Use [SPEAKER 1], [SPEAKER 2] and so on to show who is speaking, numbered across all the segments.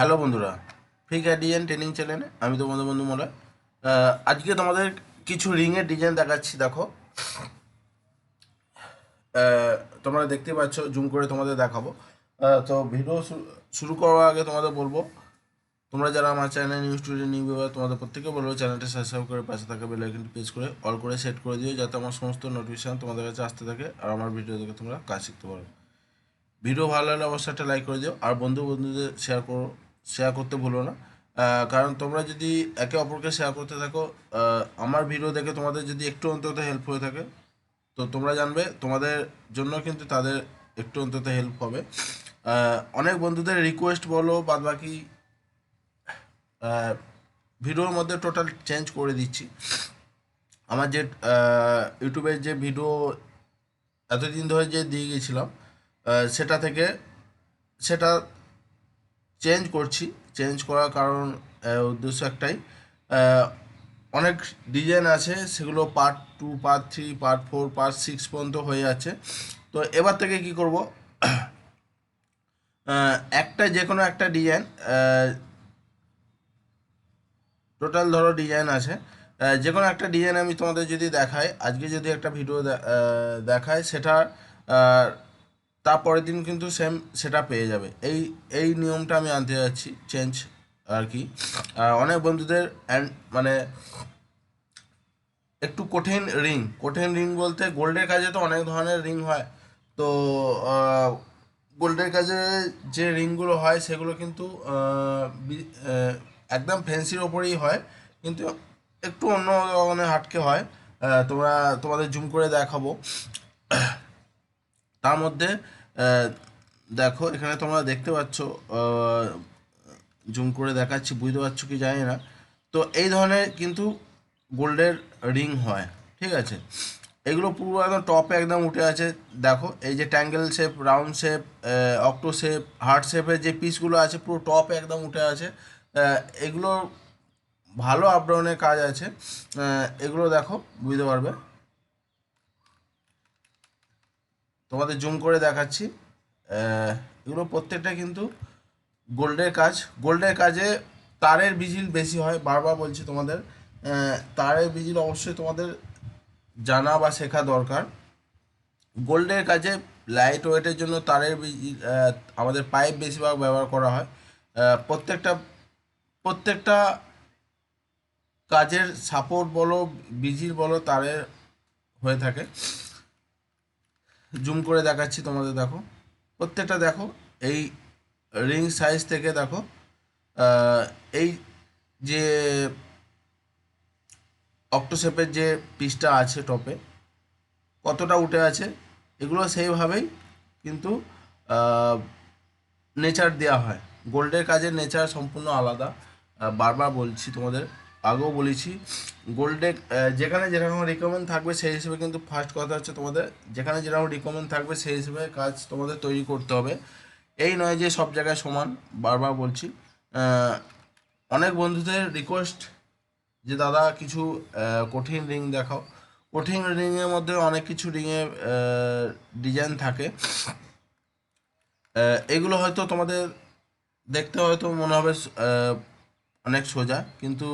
[SPEAKER 1] Hello বন্ধুরা free design training চ্যানেলে আমি তোমাদের বন্ধু মোলা আজকে তোমাদের কিছু রিংয়ের ডিজাইন দেখাচ্ছি, দেখো। তোমরা দেখতে পাচ্ছ জুম করে তোমাদের দেখাবো। তো ভিডিও শুরু করার আগে তোমাদের বলব, তোমরা যারা আমার channel news studio new viewer তোমাদের প্রত্যেকে বলব চ্যানেলটি সাবস্ক্রাইব করে পাশে থাকা বেল আইকনটি করে অল করে সেট করে দিও, যাতে আমার সমস্ত নোটিফিকেশান তোমাদের কাছে আসতে থাকে আর আমার ভিডিও দেখে তোমরা কাজ শিখতে পারো। ভিডিও ভালো লাগলে অবশ্যই একটা লাইক করে দিও, আর বন্ধু বন্ধুদের শেয়ার করো। শেয়ার করতে ভুলো না। কারণ তোমরা যদি একে অপরকে শেয়ার করতে থাকো আমার ভিডিও দেখে তোমাদের যদি একটু অন্তত হেল্প হয়ে থাকে, তো তোমরা জানবে তোমাদের জন্য কিন্তু তাদের একটু অন্তত হেল্প হবে। অনেক বন্ধুদের রিকোয়েস্ট বলো বাদ বাকি ভিডিওর মধ্যে টোটাল চেঞ্জ করে দিচ্ছি। আমার যে ইউটিউবের যে ভিডিও এতদিন ধরে যে দিয়ে গেছিলাম সেটা থেকে, সেটা চেঞ্জ করছি। চেঞ্জ করার কারণ উদ্দেশ্য একটাই। অনেক ডিজাইন আছে, সেগুলো part two part three part four part six পর্যন্ত হয়ে যাচ্ছে। তো এবার থেকে কি করব? একটা যে কোনো একটা ডিজাইন টোটাল ধরো ডিজাইন আছে। যে কোনো একটা ডিজাইন আমি তোমাদের যদি দেখাই, আজকে যদি একটা ভিডিও দেখায় সেটা তারপরের দিন কিন্তু সেম সেটা পেয়ে যাবে। এই এই নিয়মটা আমি আনতে যাচ্ছি চেঞ্জ আর কি। অনেক বন্ধুদের and মানে একটু কঠিন রিং কঠিন রিং বলতে গোল্ডের কাজে তো অনেক ধরনের রিং হয়। তো গোল্ডের কাজে যে রিংগুলো হয় সেগুলো কিন্তু একদম ফ্যান্সির ওপরেই হয়। কিন্তু একটু অন্য ধরনের হাটকে হয়। তোমরা, তোমাদের জুম করে দেখাবো। তার মধ্যে দেখো, এখানে তোমরা দেখতে পাচ্ছ জুম করে দেখাচ্ছি, বুঝতে পারছ কি জানি না। তো এই ধরনের কিন্তু গোল্ডের রিং হয়, ঠিক আছে? এগুলো পুরো একদম টপে একদম উঠে আছে। দেখো, এই যে tangle shape, round shape octo shape, heart শেপের যে পিসগুলো আছে, পুরো টপে একদম উঠে আছে। এগুলো ভালো আপডাউনের কাজ আছে। এগুলো দেখো, বুঝতে পারবে? তোমাদের জুম করে দেখাচ্ছি। এগুলো প্রত্যেকটা কিন্তু গোল্ডের কাজ। গোল্ডের কাজে তারের বিজিল বেশি হয়, বারবার বলছি তোমাদের। তারের বিজিল অবশ্যই তোমাদের জানা বা শেখা দরকার। গোল্ডের কাজে লাইট ওয়েটের জন্য তারের বিজিল আমাদের পাইপ বেশিরভাগ ব্যবহার করা হয়। প্রত্যেকটা প্রত্যেকটা কাজের সাপোর্ট বলো বিজিল বলো, তারের হয়ে থাকে। জুম করে দেখাচ্ছি তোমাদের, দেখো। প্রত্যেকটা দেখো, এই রিং সাইজ থেকে দেখো এই যে অক্টোশেপের যে পিসটা আছে টপে, কতটা উঠে আছে, এগুলো সেইভাবেই কিন্তু নেচার দেওয়া হয়। গোল্ডের কাজের নেচার সম্পূর্ণ আলাদা। বারবার বলছি তোমাদের আগেও বলেছি গোল্ডে যেখানে যেরকম রিকমেন্ড থাকবে সেই হিসেবে কিন্তু ফার্স্ট কথা হচ্ছে তোমাদের, যেখানে যেরকম রিকমেন্ড থাকবে সেই হিসেবে কাজ তোমাদের তৈরি করতে হবে। এই নয় যে সব জায়গায় সমান, বারবার বলছি অনেক বন্ধুদের রিকোয়েস্ট যে, দাদা, কিছু কঠিন রিং দেখাও। কঠিন রিংয়ের মধ্যে অনেক কিছু রিংয়ের ডিজাইন থাকে। এগুলো হয়তো তোমাদের দেখতে হয়তো মনে হবে অনেক সোজা। কিন্তু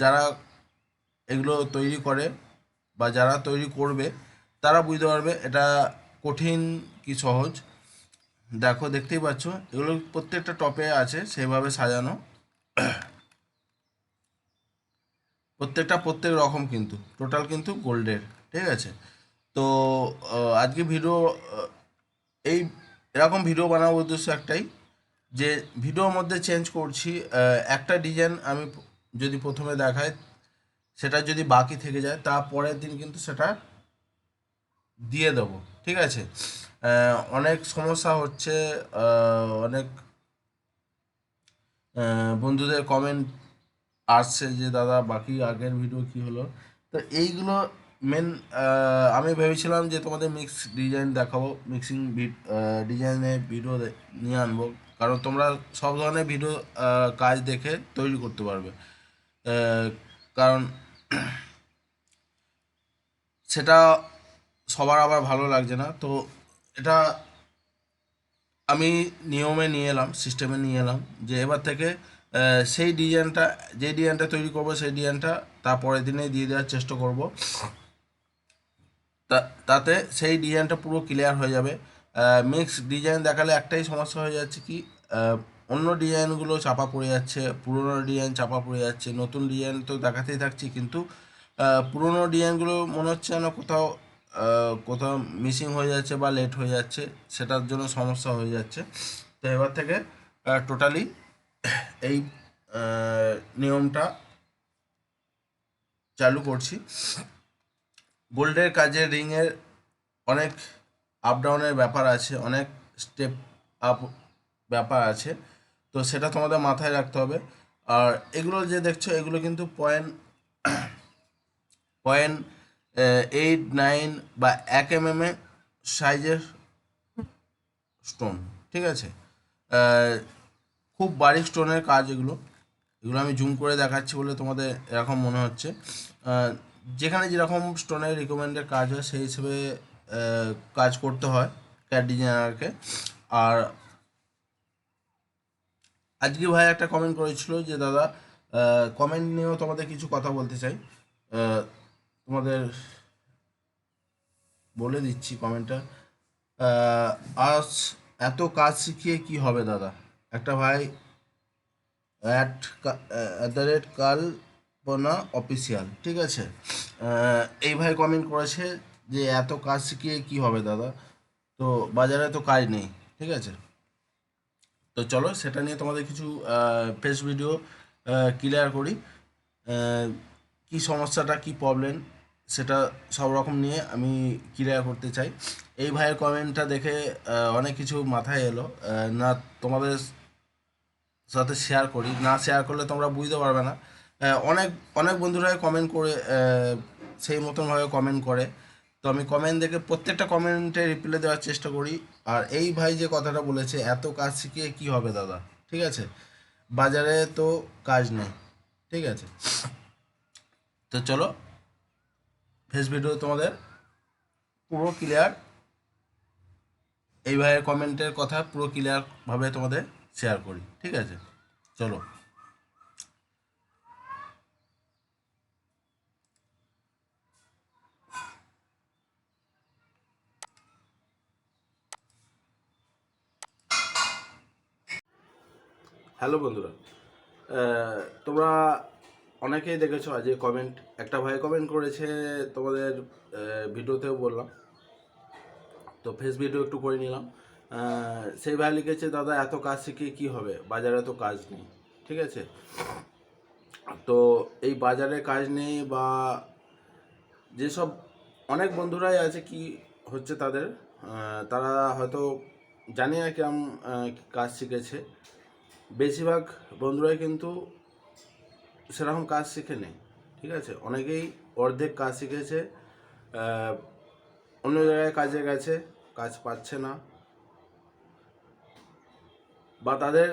[SPEAKER 1] যারা এগুলো তৈরি করে বা যারা তৈরি করবে, তারা বুঝতে পারবে এটা কঠিন কি সহজ। দেখো, দেখতেই পাচ্ছ, এগুলো প্রত্যেকটা টপে আছে সেভাবে সাজানো। প্রত্যেকটা, প্রত্যেক রকম কিন্তু, টোটাল কিন্তু গোল্ডের, ঠিক আছে? তো আজকে ভিডিও এই, এরকম ভিডিও বানাবো উদ্দেশ্য একটাই যে ভিডিওর মধ্যে চেঞ্জ করছি একটা ডিজাইন আমি যদি প্রথমে দেখাই, সেটা যদি বাকি থেকে যায় তারপরের দিন কিন্তু সেটা দিয়ে দেবো, ঠিক আছে? অনেক সমস্যা হচ্ছে অনেক বন্ধুদের কমেন্ট আসছে যে, দাদা, বাকি আগের ভিডিও কি হলো? তো এইগুলো মেন আমি ভেবেছিলাম যে তোমাদের মিক্স ডিজাইন দেখাবো মিক্সিং ডিজাইনে ভিডিও নিয়ে আনব। কারণ তোমরা সব ধরনের ভিডিও কাজ দেখে তৈরি করতে পারবে। কারণ সেটা সবার আবার ভালো লাগছে না। তো এটা আমি নিয়মে নিয়ে এলাম সিস্টেমে নিয়ে এলাম যে এবার থেকে সেই ডিজাইনটা যে ডিজাইনটা তৈরি করব সেই ডিজাইনটা তার পরের দিনে দিয়ে দেওয়ার চেষ্টা করব। তাতে সেই ডিজাইনটা পুরো ক্লিয়ার হয়ে যাবে। মিক্স ডিজাইন দেখালে একটাই সমস্যা হয়ে যাচ্ছে কি অন্য ডিজাইনগুলো চাপা পড়ে যাচ্ছে, পুরোনো ডিজাইন চাপা পড়ে যাচ্ছে, নতুন ডিজাইন তো দেখাতেই থাকছি কিন্তু পুরোনো ডিজাইনগুলো মনে হচ্ছে যেন কোথাও কোথাও মিসিং হয়ে যাচ্ছে বা লেট হয়ে যাচ্ছে, সেটার জন্য সমস্যা হয়ে যাচ্ছে। তো এবার থেকে টোটালি এই নিয়মটা চালু করছি। গোল্ডের কাজে রিংয়ের অনেক আপ ডাউনের ব্যাপার আছে, অনেক স্টেপ আপ ব্যাপার আছে, তো সেটা তোমাদের মাথায় রাখতে হবে। আর এগুলো যে দেখছ, এগুলো কিন্তু পয়েন্ট পয়েন্ট এইট নাইন বা এক এম এম এ সাইজের স্টোন ঠিক আছে? খুব বারিক স্টোনের কাজ এগুলো। এগুলো আমি জুম করে দেখাচ্ছি বলে তোমাদের এরকম মনে হচ্ছে। যেখানে যেরকম স্টোনের রিকমেন্ডের কাজ হয়, সেই হিসেবে কাজ করতে হয় ক্যাট ডিজাইনারকে আর আজকে ভাই একটা কমেন্ট করেছিল যে, দাদা কমেন্ট নিয়েও তোমাদের কিছু কথা বলতে চাই। তোমাদের বলে দিচ্ছি কমেন্টটা আজ এত কাজ শিখিয়ে কি হবে, দাদা? একটা ভাই at at the rate Kalpana official ঠিক আছে? এই ভাই কমেন্ট করেছে যে এত কাজ শিখিয়ে কি হবে দাদা? তো বাজারে তো কাজ নেই, ঠিক আছে? তো চলো সেটা নিয়ে তোমাদের কিছু ফেস ভিডিও ক্লিয়ার করি। কি সমস্যাটা, কি প্রবলেম সেটা সব রকম নিয়ে আমি ক্লিয়ার করতে চাই। এই ভাইয়ের কমেন্টটা দেখে অনেক কিছু মাথায় এলো। না, তোমাদের সাথে শেয়ার করি। না শেয়ার করলে তোমরা বুঝতে পারবে না। অনেক অনেক বন্ধুরাই কমেন্ট করে সেই মতনভাবে কমেন্ট করে। তো আমি কমেন্ট দেখে প্রত্যেকটা কমেন্টে রিপ্লাই দেওয়ার চেষ্টা করি। আর এই ভাই যে কথাটা বলেছে, এত কাজ শিখিয়ে কি হবে দাদা? ঠিক আছে? বাজারে তো কাজ নেই। ঠিক আছে? তো চলো ফেস ভিডিও তোমাদের পুরো ক্লিয়ার এই ভাইয়ের কমেন্টের কথা পুরো ক্লিয়ারভাবে তোমাদের শেয়ার করি। ঠিক আছে? চলো। হ্যালো বন্ধুরা তোমরা অনেকেই দেখেছ আজ কমেন্ট একটা ভাই কমেন্ট করেছে তোমাদের ভিডিওতেও বললাম। তো ফেস ভিডিও একটু করে নিলাম। সেই ভাই লিখেছে দাদা এত কাজ শিখে কি হবে? বাজারে তো কাজ নেই। ঠিক আছে? তো এই বাজারে কাজ নেই বা যেসব অনেক বন্ধুরাই আছে কি হচ্ছে তাদের তারা হয়তো জানি না আহ, কাজ শিখেছে। বেশিরভাগ বন্ধুরাই কিন্তু সেরকম কাজ শিখে নেই ঠিক আছে? অনেকেই অর্ধেক কাজ শিখেছে অন্য জায়গায় কাজে গেছে, কাজ পাচ্ছে না। বা তাদের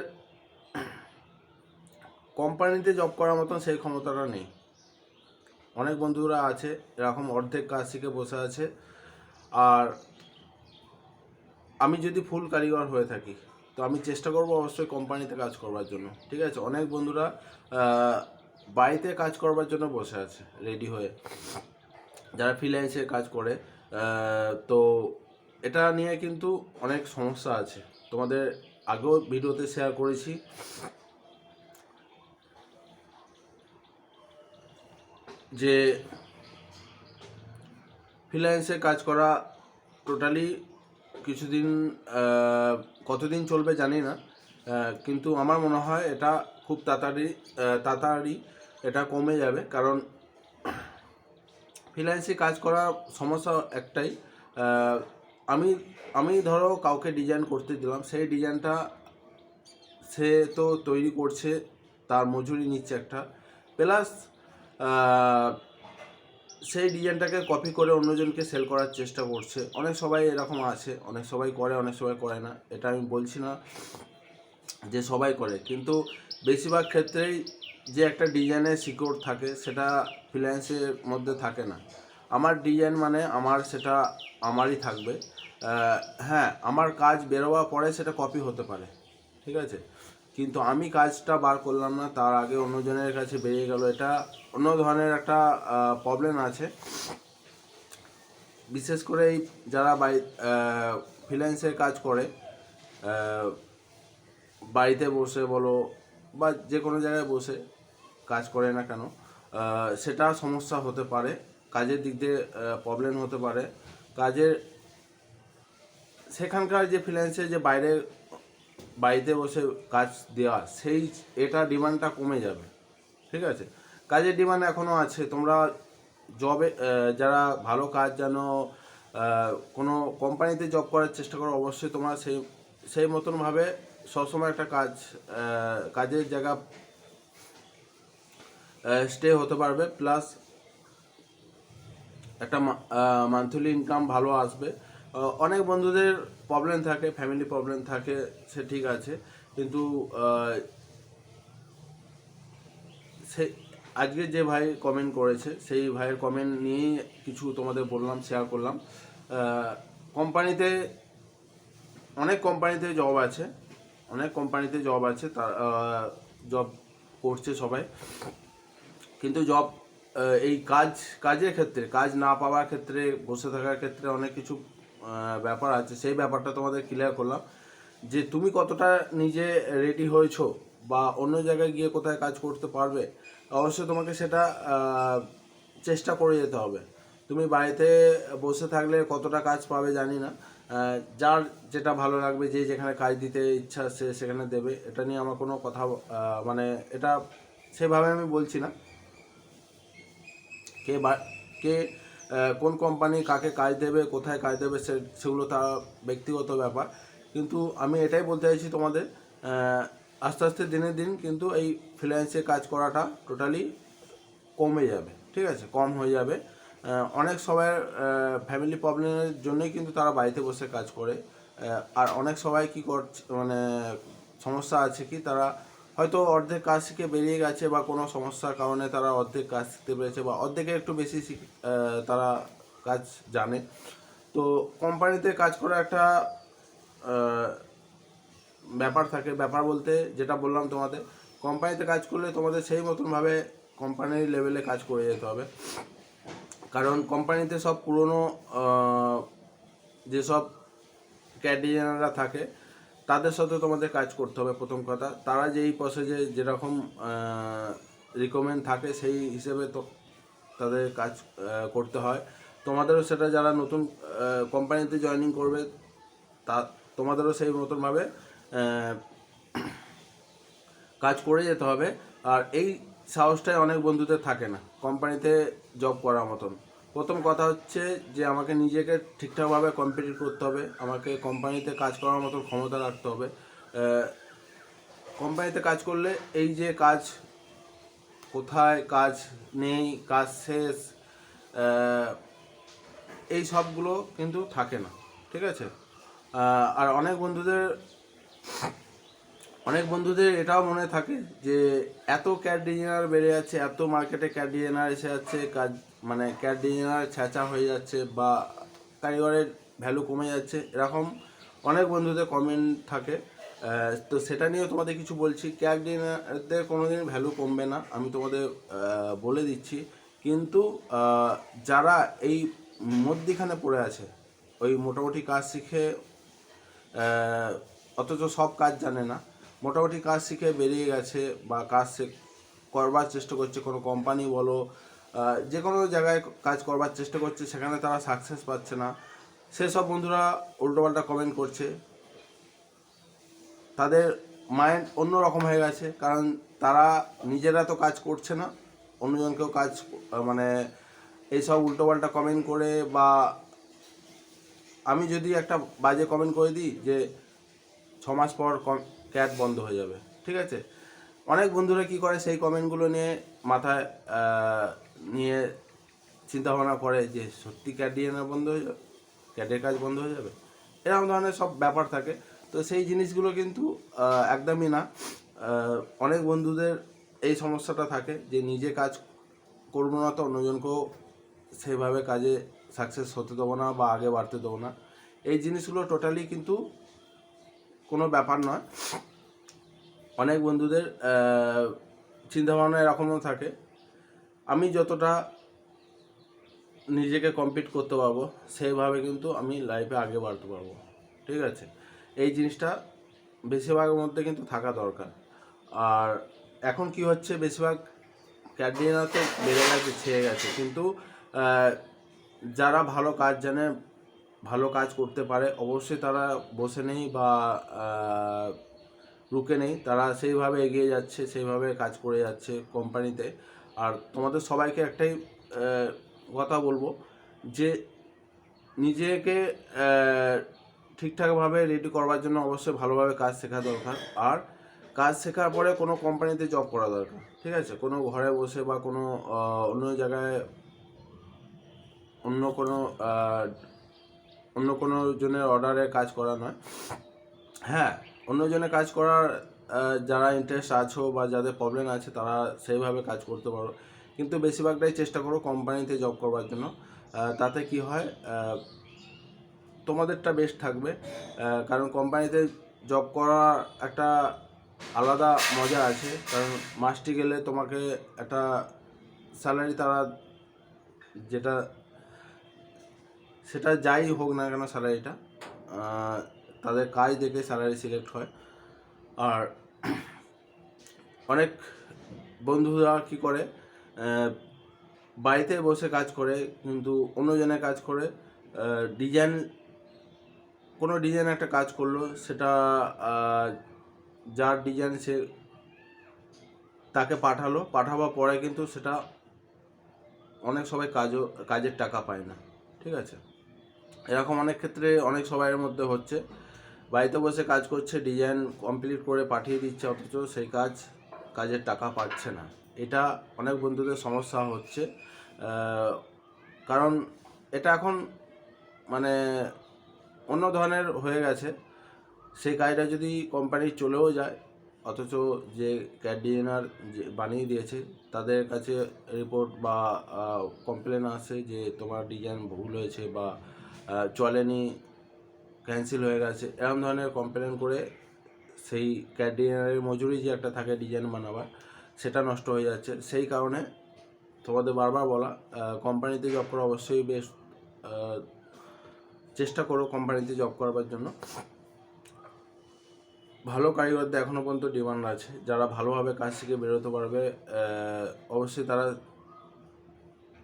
[SPEAKER 1] কোম্পানিতে জব করার মতন সেই ক্ষমতাটা নেই। অনেক বন্ধুরা আছে, এরকম অর্ধেক কাজ শিখে বসে আছে। আর আমি যদি ফুল কারিগর হয়ে থাকি আমি চেষ্টা করব অবশ্যই কোম্পানিতে কাজ করবার জন্য। ঠিক আছে? অনেক বন্ধুরা বাড়িতে কাজ করবার জন্য বসে আছে রেডি হয়ে। যারা ফ্রিল্যান্সে কাজ করে তো এটা নিয়ে কিন্তু অনেক সমস্যা আছে। তোমাদের আগেও ভিডিওতে শেয়ার করেছি। যে ফ্রিল্যান্সে কাজ করা টোটালি কিছুদিন কতদিন চলবে জানি না কিন্তু আমার মনে হয় এটা খুব তাড়াতাড়ি তাড়াতাড়ি এটা কমে যাবে। কারণ ফ্রিল্যান্সে কাজ করা সমস্যা একটাই আমি আমি ধরো কাউকে ডিজাইন করতে দিলাম, সেই ডিজাইনটা সে তো তৈরি করছে, তার মজুরি নিচ্ছে একটা। প্লাস সেই ডিজাইনটাকে কপি করে অন্যজনকে সেল করার চেষ্টা করছে। অনেক সবাই এরকম আছে, অনেক সবাই করে, অনেক সবাই করে না। এটা আমি বলছি না যে সবাই করে, কিন্তু বেশিরভাগ ক্ষেত্রেই যে একটা ডিজাইনের সিকিউর থাকে, সেটা ফ্রিল্যান্সের মধ্যে থাকে না। আমার ডিজাইন মানে আমার সেটা আমারই থাকবে। হ্যাঁ আমার কাজ বেরোবার পরে সেটা কপি হতে পারে, ঠিক আছে? কিন্তু আমি কাজটা বার করলাম না, তার আগে অন্যজনের কাছে বেরিয়ে গেল। এটা অন্য ধরনের একটা প্রবলেম আছে। বিশেষ করে এই যারা বাড়ি ফ্রিল্যান্সের কাজ করে বাড়িতে বসে বলো বা যে কোনো জায়গায় বসে কাজ করে না কেন সেটা সমস্যা হতে পারে, কাজের দিক দিয়ে প্রবলেম হতে পারে। কাজের, সেখানকার যে ফ্রিল্যান্সে যে বাইরে, বাড়িতে বসে কাজ দেওয়া, সেই, এটা ডিমান্ডটা কমে যাবে। ঠিক আছে? কাজের ডিমান্ড এখনও আছে। তোমরা জবে যারা ভালো কাজ যেন কোনো কোম্পানিতে জব করার চেষ্টা করো, অবশ্যই তোমরা সেই সেই মতনভাবে সবসময় একটা কাজ কাজের জায়গা স্টে হতে পারবে। প্লাস একটা মান্থলি ইনকাম ভালো আসবে। অনেক বন্ধুদের প্রবলেম থাকে ফ্যামিলি প্রবলেম থাকে, সে ঠিক আছে। কিন্তু সে আজকে যে ভাই কমেন্ট করেছে, সেই ভাইয়ের কমেন্ট নিয়েই কিছু তোমাদের বললাম শেয়ার করলাম। কোম্পানিতে অনেক কোম্পানিতে জব আছে, অনেক কোম্পানিতে জব আছে তার জব করছে সবাই। কিন্তু জব এই কাজ, কাজের ক্ষেত্রে, কাজ না পাওয়ার ক্ষেত্রে, বসে থাকার ক্ষেত্রে অনেক কিছু ব্যাপার আছে। সেই ব্যাপারটা তোমাদের ক্লিয়ার করলাম। যে তুমি কতটা নিজে রেডি হয়েছো বা অন্য জায়গায় গিয়ে কোথায় কাজ করতে পারবে অবশ্যই তোমাকে সেটা চেষ্টা করে যেতে হবে। তুমি বাড়িতে বসে থাকলে কতটা কাজ পাবে জানি না। যার যেটা ভালো লাগবে, যে যেখানে কাজ দিতে ইচ্ছা সে সেখানে দেবে। এটা নিয়ে আমার কোনো কথা মানে এটা সেভাবে আমি বলছি না। কে বা, কে কোন কোম্পানি কাকে কাজ দেবে, কোথায় কাজ দেবে সে, সেগুলো তার ব্যক্তিগত ব্যাপার। কিন্তু আমি এটাই বলতে চাইছি তোমাদের আস্তে আস্তে দিনের দিন কিন্তু এই ফ্রিল্যান্সে কাজ করাটা টোটালি কমে যাবে, ঠিক আছে? কম হয়ে যাবে। অনেক সবাই ফ্যামিলি প্রবলেমের জন্যই কিন্তু তারা বাড়িতে বসে কাজ করে। আর অনেক সবাই কি করছে মানে সমস্যা আছে কি, তারা হয়তো অর্ধেক কাজ শিখে বেরিয়ে গেছে বা কোনো সমস্যার কারণে তারা অর্ধেক কাজ শিখতে পেরেছে বা অর্ধেকের একটু বেশি তারা কাজ জানে। তো কোম্পানিতে কাজ করা একটা ব্যাপার থাকে, ব্যাপার বলতে যেটা বললাম তোমাদের কোম্পানিতে কাজ করলে তোমাদের সেই মতনভাবে কোম্পানির লেভেলে কাজ করে যেতে হবে। কারণ কোম্পানিতে সব পুরনো যেসব ক্যাডিয়ানরা থাকে, তাদের সাথে তোমাদের কাজ করতে হবে প্রথম কথা। তারা যেই প্রসেসে যেরকম রিকমেন্ড থাকে, সেই হিসেবে তো তাদের কাজ করতে হয়। তোমাদেরও সেটা যারা নতুন কোম্পানিতে জয়েনিং করবে, তা, তোমাদেরও সেই মতনভাবে কাজ করে যেতে হবে। আর এই সাহসটাই অনেক বন্ধুদের থাকে না, কোম্পানিতে জব করার মতন। প্রথম কথা হচ্ছে যে, আমাকে নিজেকে ঠিকঠাকভাবে কম্পিটিট করতে হবে। আমাকে কোম্পানিতে কাজ করার মতো ক্ষমতা রাখতে হবে। কোম্পানিতে কাজ করলে এই যে কাজ, কোথায় কাজ নেই, কাজ শেষ এই সবগুলো কিন্তু থাকে না, ঠিক আছে? আর অনেক বন্ধুদের অনেক বন্ধুদের এটাও মনে থাকে যে এত ক্যাট ডিজাইনার বেড়ে যাচ্ছে, এত মার্কেটে ক্যাট ডিজাইনার এসে যাচ্ছে, কাজ মানে ক্যাট ডিজাইনার ছ্যাঁচা হয়ে যাচ্ছে বা কারিগরের ভ্যালু কমে যাচ্ছে, এরকম অনেক বন্ধুদের কমেন্ট থাকে। তো সেটা নিয়েও তোমাদের কিছু বলছি। ক্যাট ডিজাইনারদের কোনোদিন ভ্যালু কমবে না, আমি তোমাদের বলে দিচ্ছি। কিন্তু যারা এই মধ্যিখানে পড়ে আছে, ওই মোটামুটি কাজ শিখে অথচ সব কাজ জানে না। মোটামুটি কাজ শিখে বেরিয়ে গেছে বা কাজ করবার চেষ্টা করছে। কোনো কোম্পানি বলো যে কোনো জায়গায় কাজ করবার চেষ্টা করছে, সেখানে তারা সাকসেস পাচ্ছে না। সেসব বন্ধুরা উল্টোপাল্টা কমেন্ট করছে। তাদের মাইন্ড অন্য রকম হয়ে গেছে, কারণ তারা নিজেরা তো কাজ করছে না। অন্যজনকেও কাজ মানে এইসব উল্টোপাল্টা কমেন্ট করে বা আমি যদি একটা বাজে কমেন্ট করে দিই যে মাস পর ক্যাট বন্ধ হয়ে যাবে, ঠিক আছে? অনেক বন্ধুরা কি করে, সেই কমেন্টগুলো নিয়ে মাথায় নিয়ে চিন্তা ভাবনা করে যে সত্যি ক্যাট ডিএনএ বন্ধ হয়ে যাবে? ক্যাটের কাজ বন্ধ হয়ে যাবে? এরকম ধরনের সব ব্যাপার থাকে। তো সেই জিনিসগুলো কিন্তু একদমই না। অনেক বন্ধুদের এই সমস্যাটা থাকে যে নিজে কাজ করব না তো অন্যজনকেও সেভাবে কাজে সাকসেস হতে দেবো না বা আগে বাড়তে দেবো না। এই জিনিসগুলো টোটালি কিন্তু কোনো ব্যাপার নয়। অনেক বন্ধুদের চিন্তাভাবনা এরকমও থাকে। আমি যতটা নিজেকে কমপ্লিট করতে পারব, সেইভাবে কিন্তু আমি লাইফে আগে বাড়তে পারব। ঠিক আছে? এই জিনিসটা বেশিরভাগের মধ্যে কিন্তু থাকা দরকার। আর এখন কি হচ্ছে, বেশিরভাগ ক্যাডরিনা তো বেড়ে গেছে, ছেয়ে গেছে। কিন্তু যারা ভালো কাজ জানে ভালো কাজ করতে পারে, অবশ্যই তারা বসে নেই বা রুকে নেই। তারা সেইভাবে এগিয়ে যাচ্ছে, সেইভাবে কাজ করে যাচ্ছে কোম্পানিতে। আর তোমাদের সবাইকে একটাই কথা বলব যে নিজেকে ঠিকঠাকভাবে রেডি করবার জন্য অবশ্যই ভালোভাবে কাজ শেখা দরকার। আর কাজ শেখার পরে কোনো কোম্পানিতে জব করা দরকার, ঠিক আছে? কোনো ঘরে বসে বা কোনো অন্য জায়গায় অন্য কোনো অন্য কোনো জনের অর্ডারে কাজ করা নয়। হ্যাঁ অন্য জনের কাজ করার যারা ইন্টারেস্ট আছো বা যাদের প্রবলেম আছে, তারা সেইভাবে কাজ করতে পারো। কিন্তু বেশিরভাগটাই চেষ্টা করো কোম্পানিতে জব করবার জন্য। তাতে কি হয় তোমাদেরটা বেস্ট থাকবে। কারণ কোম্পানিতে জব করা একটা আলাদা মজা আছে। কারণ মাসটি গেলে তোমাকে একটা স্যালারি তারা যেটা সেটা যাই হোক না কেন স্যালারিটা তাদের কাজ দেখে স্যালারি সিলেক্ট হয়। আর অনেক বন্ধুরা কি করে বাড়িতে বসে কাজ করে, কিন্তু অন্যজনের কাজ করে ডিজাইন, কোনো ডিজাইন একটা কাজ করল, সেটা যার ডিজাইন সে তাকে পাঠালো, পাঠাবার পরে কিন্তু সেটা অনেক সবাই কাজও, কাজের টাকা পায় না, ঠিক আছে? এরকম অনেক ক্ষেত্রে অনেক সবাইয়ের মধ্যে হচ্ছে। বাড়িতে বসে কাজ করছে ডিজাইন কমপ্লিট করে পাঠিয়ে দিচ্ছে অথচ সেই কাজ, কাজের টাকা পাচ্ছে না। এটা অনেক বন্ধুদের সমস্যা হচ্ছে। কারণ এটা এখন মানে অন্য ধরনের হয়ে গেছে। সেই কাজটা যদি কোম্পানি চলেও যায়, অথচ যে ক্যাড ডিজাইনার যে বানিয়ে দিয়েছে, তাদের কাছে রিপোর্ট বা কমপ্লেন আসে যে তোমার ডিজাইন ভুল হয়েছে বা চলেনি ক্যান্সেল হয়ে গেছে। এরকম ধরনের কমপ্লেন করে সেই ক্যাড ডিজাইনারের মজুরি যে একটা থাকে ডিজাইন বানাবার, সেটা নষ্ট হয়ে যাচ্ছে। সেই কারণে তোমাদের বারবার বলা কোম্পানিতে জব করা অবশ্যই বেশ চেষ্টা করো কোম্পানিতে জব করবার জন্য। ভালো কারিগরদের এখনও পর্যন্ত ডিমান্ড আছে। যারা ভালোভাবে কাজ শিখে বেরোতে পারবে অবশ্যই তারা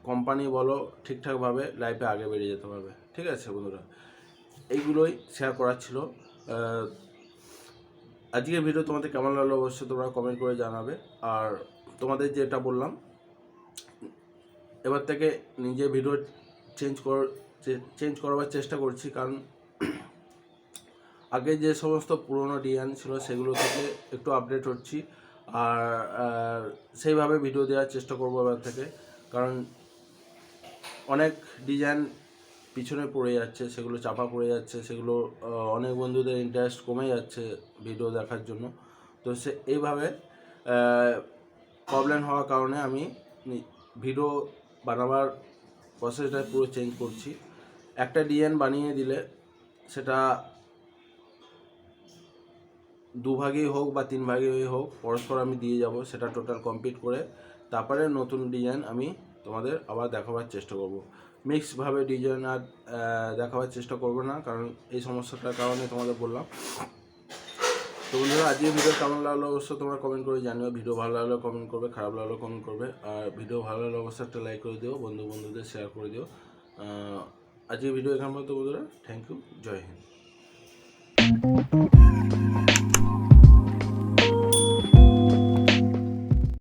[SPEAKER 1] কোম্পানি বলো, ঠিকঠাকভাবে লাইফে আগে বেরিয়ে যেতে পারবে। ঠিক আছে বন্ধুরা, এইগুলোই শেয়ার করার ছিল। আজকের ভিডিও তোমাদের কেমন লাগল অবশ্যই তোমরা কমেন্ট করে জানাবে। আর তোমাদের যেটা বললাম, এবার থেকে নিজে ভিডিও চেঞ্জ কর চেঞ্জ করবার চেষ্টা করছি। কারণ আগে যে সমস্ত পুরনো ডিজাইন ছিল সেগুলো থেকে একটু আপডেট হচ্ছি। আর সেইভাবে ভিডিও দেওয়ার চেষ্টা করব এবার থেকে। কারণ অনেক ডিজাইন পিছনে পড়ে যাচ্ছে, সেগুলো চাপা পড়ে যাচ্ছে, সেগুলো অনেক বন্ধুদের ইন্টারেস্ট কমে যাচ্ছে ভিডিও দেখার জন্য। তো সে, এইভাবে প্রবলেম হওয়ার কারণে আমি ভিডিও বানাবার প্রসেসটা পুরো চেঞ্জ করছি। একটা ডিজাইন বানিয়ে দিলে সেটা দুভাগেই হোক বা তিন ভাগেই হোক, পরস্পর আমি দিয়ে যাব, সেটা টোটাল কমপ্লিট করে তারপরে নতুন ডিজাইন আমি তোমাদের আবার দেখাবার চেষ্টা করব। মিক্সভাবে ডিজাইন আর দেখাবার চেষ্টা করব না, কারণ এই সমস্যাটার কারণে তোমাদের বললাম। তো বন্ধুরা আজকে ভিডিও কেমন লাগল অবশ্যই তোমরা কমেন্ট করে জানিও। ভিডিও ভালো লাগলে কমেন্ট করবে, খারাপ লাগলে কমেন্ট করবে। আর ভিডিও ভালো লাগলে অবশ্যই একটা লাইক করে দিও বন্ধু বন্ধুদের শেয়ার করে দিও। আজকে ভিডিও এখান পর্যন্ত বন্ধুরা থ্যাংক ইউ জয় হিন্দ।